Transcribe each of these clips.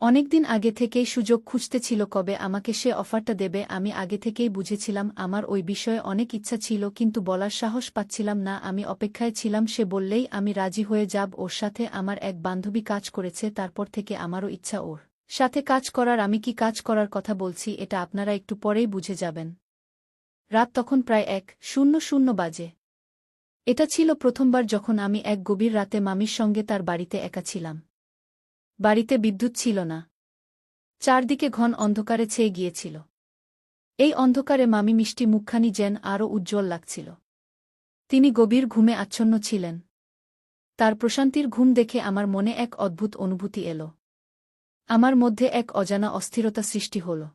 অনেকদিন আগে থেকেই সুযোগ খুঁজতে ছিল কবে আমাকে সে অফারটা দেবে, আমি আগে থেকেই বুঝেছিলাম আমার ওই বিষয়ে অনেক ইচ্ছা ছিল কিন্তু বলার সাহস পাচ্ছিলাম না, আমি অপেক্ষায় ছিলাম, সে বললেই আমি রাজি হয়ে যাব, ওর সাথে আমার এক বান্ধবী কাজ করেছে, তারপর থেকে আমারও ইচ্ছা ওর সাথে কাজ করার, আমি কি কাজ করার কথা বলছি, এটা আপনারা একটু পরেই বুঝে যাবেন। রাত তখন প্রায় এক, শূন্য শূন্য বাজে। এটা ছিল প্রথমবার যখন আমি এক গভীর রাতে মামির সঙ্গে তার বাড়িতে একা ছিলাম। বাড়িতে বিদ্যুৎ ছিল না। চারদিকে ঘন অন্ধকারে ছেয়ে গিয়েছিল। এই অন্ধকারে মামি মিষ্টি মুখখানি যেন আরও উজ্জ্বল লাগছিল। তিনি গভীর ঘুমে আচ্ছন্ন ছিলেন। তার প্রশান্তির ঘুম দেখে আমার মনে এক অদ্ভুত অনুভূতি এল। আমার মধ্যে এক অজানা অস্থিরতা সৃষ্টি হল।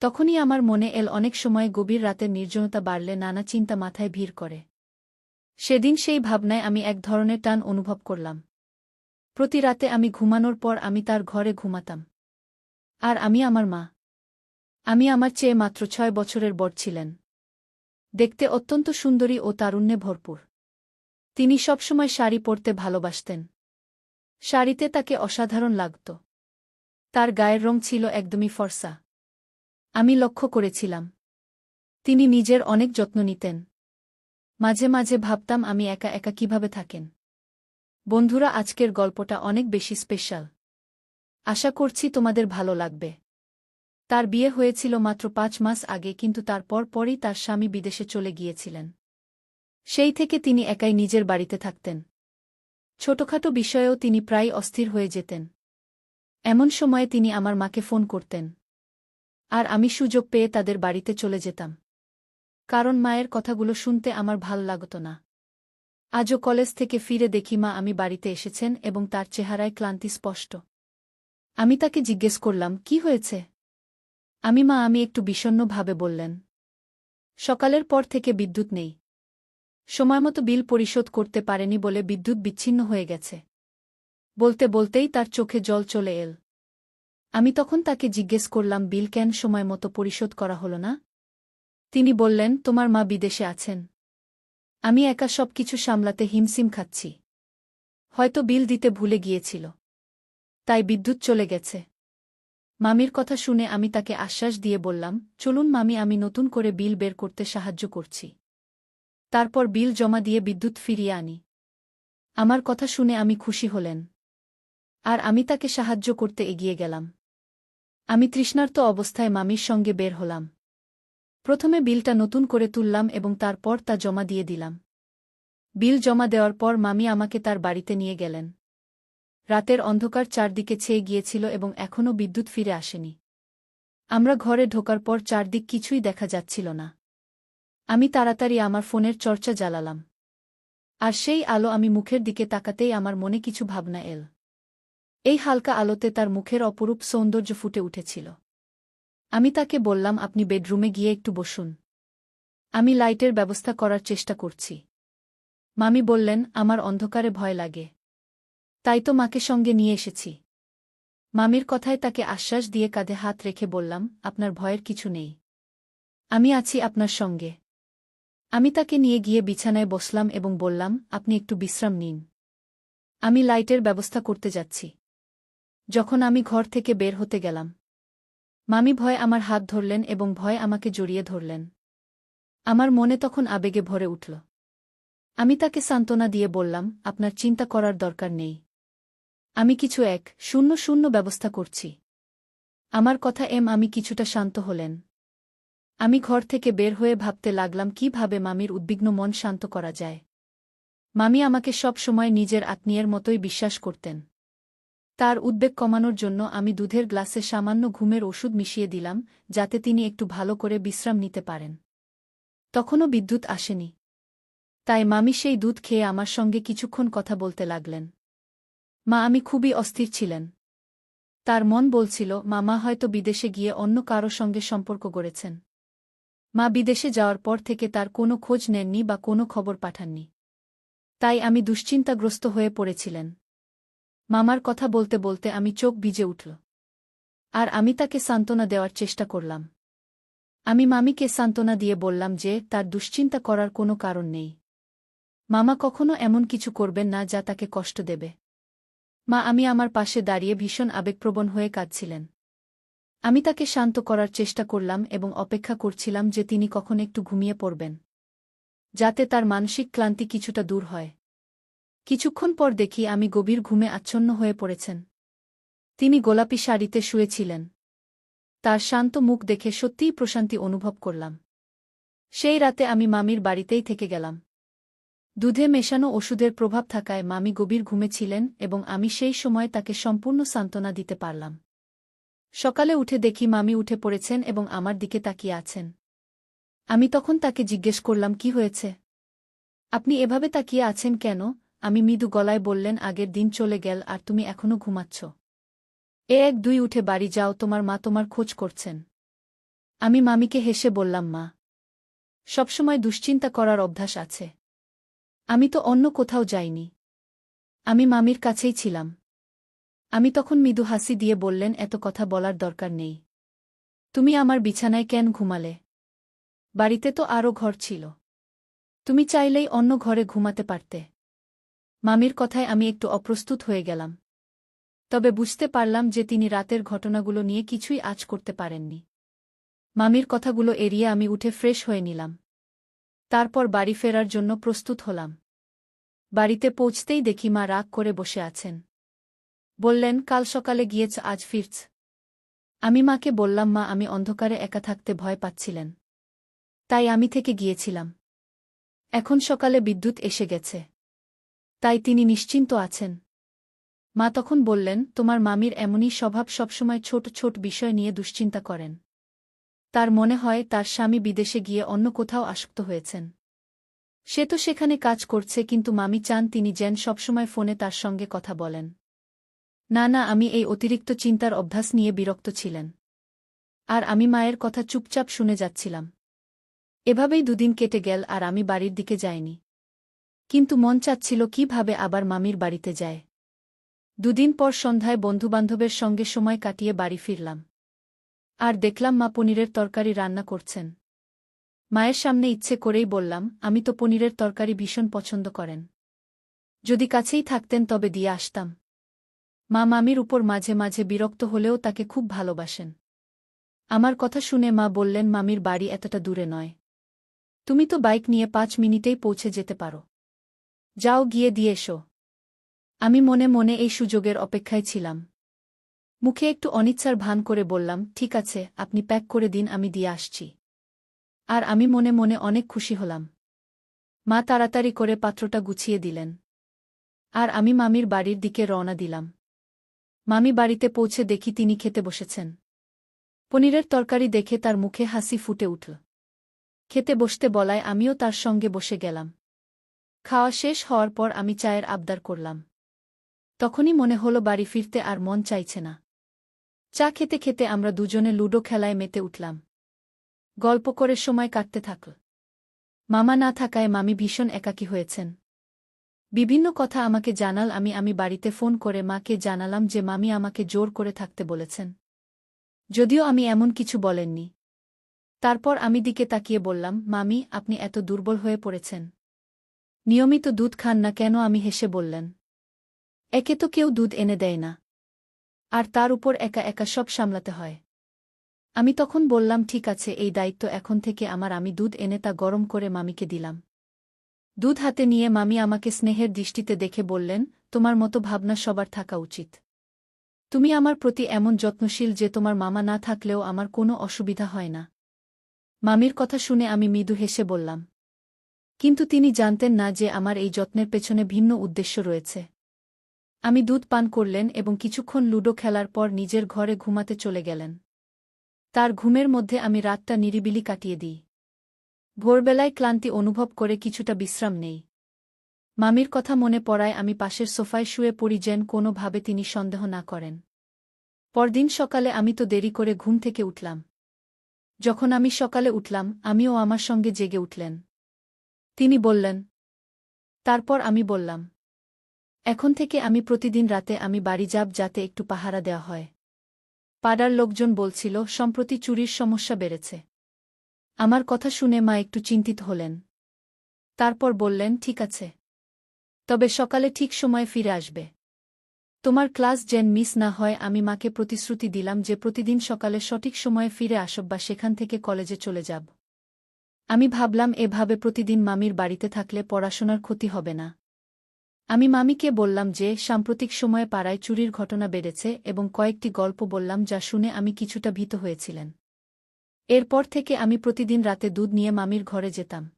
তখনই আমার মনে এল অনেক সময় গভীর রাতের নির্জনতা বাড়লে নানা চিন্তা মাথায় ভিড় করে। সেদিন সেই ভাবনায় আমি এক ধরনের টান অনুভব করলাম। প্রতি রাতে আমি ঘুমানোর পর আমি তার ঘরে ঘুমাতাম। আর আমি আমার মা। আমি আমার চেয়ে মাত্র ছয় বছরের বর ছিলেন। দেখতে অত্যন্ত সুন্দরী ও তারুণ্যে ভরপুর। তিনি সবসময় শাড়ি পরতে ভালোবাসতেন। শাড়িতে তাকে অসাধারণ লাগত। তার গায়ের রং ছিল একদমই ফর্সা। আমি লক্ষ্য করেছিলাম। তিনি নিজের অনেক যত্ন নিতেন। মাঝে মাঝে ভাবতাম আমি একা একা কীভাবে থাকেন। বন্ধুরা, আজকের গল্পটা অনেক বেশি স্পেশাল আশা করছি তোমাদের ভালো লাগবে। তার বিয়ে হয়েছিল মাত্র পাঁচ মাস আগে, কিন্তু তারপর পরই তার স্বামী বিদেশে চলে গিয়েছিলেন। সেই থেকে তিনি একাই নিজের বাড়িতে থাকতেন। ছোটখাটো বিষয়েও তিনি প্রায় অস্থির হয়ে যেতেন। এমন সময়ে তিনি আমার মাকে ফোন করতেন। আর আমি সুযোগ পেয়ে তাদের বাড়িতে চলে যেতাম। কারণ মায়ের কথাগুলো শুনতে আমার ভালো লাগত না। আজও কলেজ থেকে ফিরে দেখি মা আমি বাড়িতে এসেছেন এবং তার চেহারায় ক্লান্তি স্পষ্ট। আমি তাকে জিজ্ঞেস করলাম, কি হয়েছে? আমি মা আমি একটু বিষণ্নভাবে বললেন, সকালের পর থেকে বিদ্যুৎ নেই। সময়মতো বিল পরিশোধ করতে পারেনি বলে বিদ্যুৎ বিচ্ছিন্ন হয়ে গেছে। বলতে বলতেই তার চোখে জল চলে এল। আমি তখন তাকে জিজ্ঞেস করলাম, বিল কেন সময় মতো পরিশোধ করা হল না? তিনি বললেন, তোমার মা বিদেশে আছেন। আমি একা সব কিছু সামলাতে হিমসিম খাচ্ছি। হয়তো বিল দিতে ভুলে গিয়েছিল। তাই বিদ্যুৎ চলে গেছে। মামির কথা শুনে আমি তাকে আশ্বাস দিয়ে বললাম, চলুন মামি, আমি নতুন করে বিল বের করতে সাহায্য করছি। তারপর বিল জমা দিয়ে বিদ্যুৎ ফিরিয়ে আনি। আমার কথা শুনে আমি খুশি হলেন। আর আমি তাকে সাহায্য করতে এগিয়ে গেলাম। আমি তৃষ্ণার্ত অবস্থায় মামির সঙ্গে বের হলাম। প্রথমে বিলটা নতুন করে তুললাম এবং তারপর তা জমা দিয়ে দিলাম। বিল জমা দেওয়ার পর মামি আমাকে তার বাড়িতে নিয়ে গেলেন। রাতের অন্ধকার চারদিকে ছেয়ে গিয়েছিল এবং এখনও বিদ্যুৎ ফিরে আসেনি। আমরা ঘরে ঢোকার পর চারদিক কিছুই দেখা যাচ্ছিল না। আমি তাড়াতাড়ি আমার ফোনের চর্চা জ্বালালাম। আর সেই আলো আমি মুখের দিকে তাকাতেই আমার মনে কিছু ভাবনা এল। এই হালকা আলোতে তার মুখের অপরূপ সৌন্দর্য ফুটে উঠেছিল। আমি তাকে বললাম, আপনি বেডরুমে গিয়ে একটু বসুন। আমি লাইটের ব্যবস্থা করার চেষ্টা করছি। মামি বললেন, আমার অন্ধকারে ভয় লাগে। তাই তো মাকে সঙ্গে নিয়ে এসেছি। মামির কথায় তাকে আশ্বাস দিয়ে কাঁধে হাত রেখে বললাম, আপনার ভয়ের কিছু নেই। আমি আছি আপনার সঙ্গে। আমি তাকে নিয়ে গিয়ে বিছানায় বসলাম এবং বললাম, আপনি একটু বিশ্রাম নিন। আমি লাইটের ব্যবস্থা করতে যাচ্ছি। যখন আমি ঘর থেকে বের হতে গেলাম মামি ভয় আমার হাত ধরলেন এবং ভয় আমাকে জড়িয়ে ধরলেন। আমার মনে তখন আবেগে ভরে উঠল। আমি তাকে সান্ত্বনা দিয়ে বললাম, আপনার চিন্তা করার দরকার নেই। আমি কিছু এক, শূন্য শূন্য ব্যবস্থা করছি। আমার কথা এম, আমি কিছুটা শান্ত হলেন। আমি ঘর থেকে বের হয়ে ভাবতে লাগলাম, কীভাবে মামির উদ্বিগ্ন মন শান্ত করা যায়। মামি আমাকে সব সময় নিজের আত্মীয়ের মতোই বিশ্বাস করতেন। তার উদ্বেগ কমানোর জন্য আমি দুধের গ্লাসে সামান্য ঘুমের ওষুধ মিশিয়ে দিলাম, যাতে তিনি একটু ভালো করে বিশ্রাম নিতে পারেন। তখনও বিদ্যুৎ আসেনি। তাই মামি সেই দুধ খেয়ে আমার সঙ্গে কিছুক্ষণ কথা বলতে লাগলেন। মা, আমি খুবই অস্থির ছিলেন। তার মন বলছিল, মামা হয়তো বিদেশে গিয়ে অন্য কারও সঙ্গে সম্পর্ক গড়েছেন। মা বিদেশে যাওয়ার পর থেকে তার কোনো খোঁজ নেননি বা কোনো খবর পাঠাননি। তাই আমি দুশ্চিন্তাগ্রস্ত হয়ে পড়েছিলেন। মামার কথা বলতে বলতে আমি চোখ ভিজে উঠল। আর আমি তাকে সান্ত্বনা দেওয়ার চেষ্টা করলাম। আমি মামিকে সান্ত্বনা দিয়ে বললাম যে, তার দুশ্চিন্তা করার কোনো কারণ নেই। মামা কখনো এমন কিছু করবেন না যা তাকে কষ্ট দেবে। মা, আমি আমার পাশে দাঁড়িয়ে ভীষণ আবেগপ্রবণ হয়ে কাঁদছিলেন। আমি তাকে শান্ত করার চেষ্টা করলাম এবং অপেক্ষা করছিলাম যে তিনি কখন একটু ঘুমিয়ে পড়বেন, যাতে তার মানসিক ক্লান্তি কিছুটা দূর হয়। কিছুক্ষণ পর দেখি আমি গভীর ঘুমে আচ্ছন্ন হয়ে পড়েছেন। তিনি গোলাপি শাড়িতে শুয়েছিলেন। তার শান্ত মুখ দেখে সত্যিই প্রশান্তি অনুভব করলাম। সেই রাতে আমি মামির বাড়িতেই থেকে গেলাম। দুধে মেশানো ওষুধের প্রভাব থাকায় মামি গভীর ঘুমে ছিলেন এবং আমি সেই সময় তাকে সম্পূর্ণ সান্ত্বনা দিতে পারলাম। সকালে উঠে দেখি মামি উঠে পড়েছেন এবং আমার দিকে তাকিয়ে আছেন। আমি তখন তাকে জিজ্ঞেস করলাম, কি হয়েছে? আপনি এভাবে তাকিয়ে আছেন কেন? আমি মৃদু গলায় বললেন, আগের দিন চলে গেল আর তুমি এখনও ঘুমাচ্ছ। এ এক দুই উঠে বাড়ি যাও, তোমার মা তোমার খোঁজ করছেন। আমি মামিকে হেসে বললাম, মা, সবসময় দুশ্চিন্তা করার অভ্যাস আছে। আমি তো অন্য কোথাও যাইনি। আমি মামির কাছেই ছিলাম। আমি তখন মৃদু হাসি দিয়ে বললেন, এত কথা বলার দরকার নেই। তুমি আমার বিছানায় কেন ঘুমালে? বাড়িতে তো আরও ঘর ছিল। তুমি চাইলেই অন্য ঘরে ঘুমাতে পারতে। মামির কথায় আমি একটু অপ্রস্তুত হয়ে গেলাম। তবে বুঝতে পারলাম যে তিনি রাতের ঘটনাগুলো নিয়ে কিছুই আজ করতে পারেননি। মামির কথাগুলো এড়িয়ে আমি উঠে ফ্রেশ হয়ে নিলাম। তারপর বাড়ি ফেরার জন্য প্রস্তুত হলাম। বাড়িতে পৌঁছতেই দেখি মা রাগ করে বসে আছেন। বললেন, কাল সকালে গিয়েছ, আজ ফিরছ। আমি মাকে বললাম, মা, আমি অন্ধকারে একা থাকতে ভয় পাচ্ছিলেন। তাই আমি থেকে গিয়েছিলাম। এখন সকালে বিদ্যুৎ এসে গেছে। তাই তিনি নিশ্চিন্ত আছেন। মা তখন বললেন, তোমার মামির এমনই স্বভাব সবসময় ছোট ছোট বিষয় নিয়ে দুশ্চিন্তা করেন। তার মনে হয় তার স্বামী বিদেশে গিয়ে অন্য কোথাও আসক্ত হয়েছেন। সে তো সেখানে কাজ করছে, কিন্তু মামি চান তিনি যেন সবসময় ফোনে তার সঙ্গে কথা বলেন। না না, আমি এই অতিরিক্ত চিন্তার অভ্যাস নিয়ে বিরক্ত ছিলেন। আর আমি মায়ের কথা চুপচাপ শুনে যাচ্ছিলাম। এভাবেই দুদিন কেটে গেল, আর আমি বাড়ির দিকে যাইনি। কিন্তু মন চাচ্ছিল কীভাবে আবার মামির বাড়িতে যায়। দুদিন পর সন্ধ্যায় বন্ধুবান্ধবের সঙ্গে সময় কাটিয়ে বাড়ি ফিরলাম। আর দেখলাম মা পনিরের তরকারি রান্না করছেন। মায়ের সামনে ইচ্ছে করেই বললাম, আমি তো পনিরের তরকারি ভীষণ পছন্দ করেন। যদি কাছেই থাকতেন তবে দিয়ে আসতাম। মা মামির উপর মাঝে মাঝে বিরক্ত হলেও তাকে খুব ভালোবাসেন। আমার কথা শুনে মা বললেন, মামির বাড়ি এতটা দূরে নয়। তুমি তো বাইক নিয়ে পাঁচ মিনিটেই পৌঁছে যেতে পারো। যাও গিয়ে দিয়ে এসো। আমি মনে মনে এই সুযোগের অপেক্ষায় ছিলাম। মুখে একটু অনিচ্ছার ভান করে বললাম, ঠিক আছে, আপনি প্যাক করে দিন, আমি দিয়ে আসছি। আর আমি মনে মনে অনেক খুশি হলাম। মা তাড়াতাড়ি করে পাত্রটা গুছিয়ে দিলেন। আর আমি মামির বাড়ির দিকে রওনা দিলাম। মামি বাড়িতে পৌঁছে দেখি তিনি খেতে বসেছেন। পনিরের তরকারি দেখে তার মুখে হাসি ফুটে উঠল। খেতে বসতে বলায় আমিও তার সঙ্গে বসে গেলাম। খাওয়া শেষ হওয়ার পর আমি চায়ের আবদার করলাম। তখনই মনে হলো বাড়ি ফিরতে আর মন চাইছে না। চা খেতে খেতে আমরা দুজনে লুডো খেলায় মেতে উঠলাম। গল্প করে সময় কাটতে থাকল মামা না থাকায় মামি ভীষণ একাকী হয়েছেন। বিভিন্ন কথা আমাকে জানাল আমি আমি বাড়িতে ফোন করে মাকে জানালাম যে মামি আমাকে জোর করে থাকতে বলেছেন। যদিও আমি এমন কিছু বলেননি। তারপর আমি দিকে তাকিয়ে বললাম, মামি, আপনি এত দুর্বল হয়ে পড়েছেন। নিয়মিত দুধ খান না কেন আমি হেসে বললেন। একে তো কেউ দুধ এনে দেয় না। আর তার উপর একা একা সব সামলাতে হয়। আমি তখন বললাম, ঠিক আছে, এই দায়িত্ব এখন থেকে আমার, আমি দুধ এনে তা গরম করে মামিকে দিলাম। দুধ হাতে নিয়ে মামি আমাকে স্নেহের দৃষ্টিতে দেখে বললেন, তোমার মতো ভাবনা সবার থাকা উচিত। তুমি আমার প্রতি এমন যত্নশীল যে তোমার মামা না থাকলেও আমার কোনো অসুবিধা হয় না। মামির কথা শুনে আমি মৃদু হেসে বললাম কিন্তু তিনি জানতেন না যে আমার এই যত্নের পেছনে ভিন্ন উদ্দেশ্য রয়েছে। আমি দুধ পান করলেন এবং কিছুক্ষণ লুডো খেলার পর নিজের ঘরে ঘুমাতে চলে গেলেন। তার ঘুমের মধ্যে আমি রাতটা নিরিবিলি কাটিয়ে দিই। ভোরবেলায় ক্লান্তি অনুভব করে কিছুটা বিশ্রাম নেই। মামির কথা মনে পড়ায় আমি পাশের সোফায় শুয়ে পড়ি যেন কোনোভাবে তিনি সন্দেহ না করেন। পরদিন সকালে আমি তো দেরি করে ঘুম থেকে উঠলাম। যখন আমি সকালে উঠলাম, আমিও আমার সঙ্গে জেগে উঠলেন। তিনি বললেন, তারপর আমি বললাম, এখন থেকে আমি প্রতিদিন রাতে আমি বাড়ি যাব যাতে একটু পাহারা দেওয়া হয়। পাড়ার লোকজন বলছিল, সম্প্রতি চুরির সমস্যা বেড়েছে। আমার কথা শুনে মা একটু চিন্তিত হলেন। তারপর বললেন, ঠিক আছে। তবে সকালে ঠিক সময়ে ফিরে আসবে। তোমার ক্লাস যেন মিস না হয়, আমি মাকে প্রতিশ্রুতি দিলাম যে প্রতিদিন সকালে সঠিক সময়ে ফিরে আসব বা সেখান থেকে কলেজে চলে যাব। আমি ভাবলাম, এভাবে প্রতিদিন মামির বাড়িতে থাকলে পড়াশোনার ক্ষতি হবে না। আমি মামিকে বললাম যে, সাম্প্রতিক সময়ে পাড়ায় চুরির ঘটনা বেড়েছে এবং কয়েকটি গল্প বললাম যা শুনে আমি কিছুটা ভীত হয়েছিলেন। এরপর থেকে আমি প্রতিদিন রাতে দুধ নিয়ে মামির ঘরে যেতাম।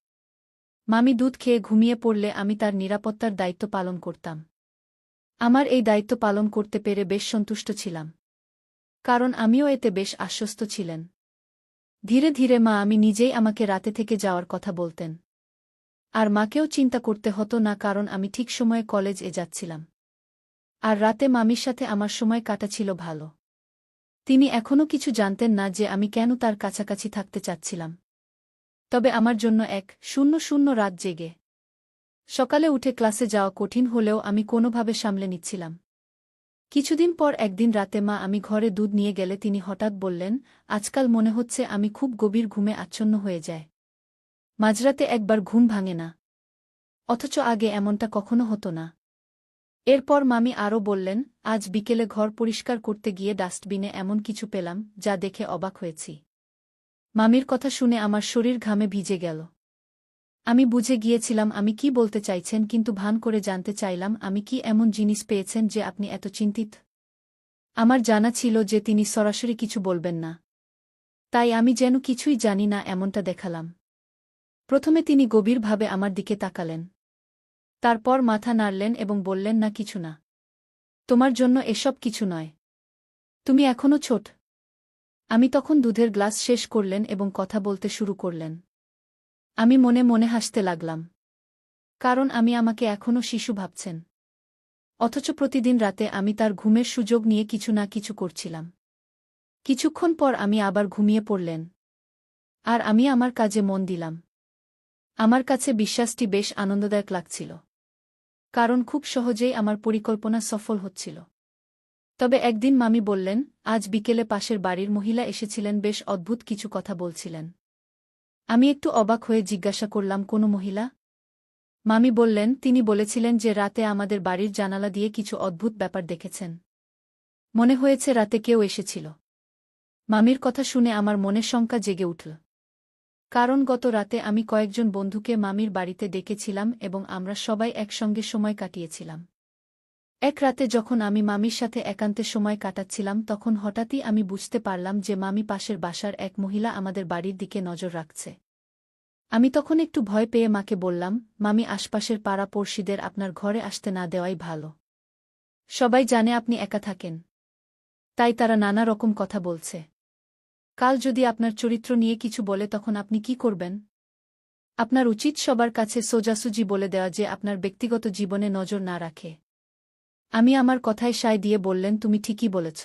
মামি দুধ খেয়ে ঘুমিয়ে পড়লে আমি তার নিরাপত্তার দায়িত্ব পালন করতাম। আমার এই দায়িত্ব পালন করতে পেরে বেশ সন্তুষ্ট ছিলাম। কারণ আমিও এতে বেশ আশ্বস্ত ছিলেন। ধীরে ধীরে মা আমি নিজেই আমাকে রাতে থেকে যাওয়ার কথা বলতেন। আর মাকেও চিন্তা করতে হতো না কারণ আমি ঠিক সময়ে কলেজ এ যাচ্ছিলাম। আর রাতে মামির সাথে আমার সময় কাটা ছিল ভালো। তিনি এখনও কিছু জানতেন না যে আমি কেন তার কাছাকাছি থাকতে চাচ্ছিলাম। তবে আমার জন্য এক শূন্য শূন্য রাত জেগে। সকালে উঠে ক্লাসে যাওয়া কঠিন হলেও আমি কোনোভাবে সামলে নিচ্ছিলাম। কিছুদিন পর একদিন রাতে মা আমি ঘরে দুধ নিয়ে গেলে তিনি হঠাৎ বললেন, আজকাল মনে হচ্ছে আমি খুব গভীর ঘুমে আচ্ছন্ন হয়ে যায়। মাঝরাতে একবার ঘুম ভাঙে না। অথচ আগে এমনটা কখনো হতো না। এরপর মামি আরও বললেন, আজ বিকেলে ঘর পরিষ্কার করতে গিয়ে ডাস্টবিনে এমন কিছু পেলাম, যা দেখে অবাক হয়েছি। মামির কথা শুনে আমার শরীর ঘামে ভিজে গেল। আমি বুঝে গিয়েছিলাম আমি কি বলতে চাইছেন কিন্তু ভান করে জানতে চাইলাম আমি কি এমন জিনিস পেয়েছেন যে আপনি এত চিন্তিত? আমার জানা ছিল যে তিনি সরাসরি কিছু বলবেন না। তাই আমি যেন কিছুই জানি না এমনটা দেখালাম। প্রথমে তিনি গভীরভাবে আমার দিকে তাকালেন। তারপর মাথা নাড়লেন এবং বললেন, না, কিছু না। তোমার জন্য এসব কিছু নয়। তুমি এখনও ছোট আমি তখন দুধের গ্লাস শেষ করলেন এবং কথা বলতে শুরু করলেন। আমি মনে মনে হাসতে লাগলাম। কারণ আমি আমাকে এখনও শিশু ভাবছেন। অথচ প্রতিদিন রাতে আমি তার ঘুমের সুযোগ নিয়ে কিছু না কিছু করছিলাম। কিছুক্ষণ পর আমি আবার ঘুমিয়ে পড়লেন। আর আমি আমার কাজে মন দিলাম। আমার কাছে বিশ্বাসটি বেশ আনন্দদায়ক লাগছিল। কারণ খুব সহজেই আমার পরিকল্পনা সফল হচ্ছিল। তবে একদিন মামি বললেন, আজ বিকেলে পাশের বাড়ির মহিলা এসেছিলেন, বেশ অদ্ভুত কিছু কথা বলছিলেন। আমি একটু অবাক হয়ে জিজ্ঞাসা করলাম, কোনো মহিলা? মামি বললেন, তিনি বলেছিলেন যে রাতে আমাদের বাড়ির জানালা দিয়ে কিছু অদ্ভুত ব্যাপার দেখেছেন। মনে হয়েছে রাতে কেউ এসেছিল। মামির কথা শুনে আমার মনের শঙ্কা জেগে উঠল। কারণ গত রাতে আমি কয়েকজন বন্ধুকে মামির বাড়িতে ডেকেছিলাম এবং আমরা সবাই একসঙ্গে সময় কাটিয়েছিলাম। এক রাতে যখন আমি মামির সাথে একান্তে সময় কাটাচ্ছিলাম, তখন হঠাৎই আমি বুঝতে পারলাম যে মামি পাশের বাসার এক মহিলা আমাদের বাড়ির দিকে নজর রাখছে। আমি তখন একটু ভয় পেয়ে মাকে বললাম, মামি আশপাশের পাড়া পড়শিদের আপনার ঘরে আসতে না দেওয়াই ভালো। সবাই জানে আপনি একা থাকেন। তাই তারা নানা রকম কথা বলছে। কাল যদি আপনার চরিত্র নিয়ে কিছু বলে তখন আপনি কি করবেন? আপনার উচিত সবার কাছে সোজাসুজি বলে দেওয়া যে আপনার ব্যক্তিগত জীবনে নজর না রাখে। আমি আমার কথায় সায় দিয়ে বললেন তুমি ঠিকই বলেছ।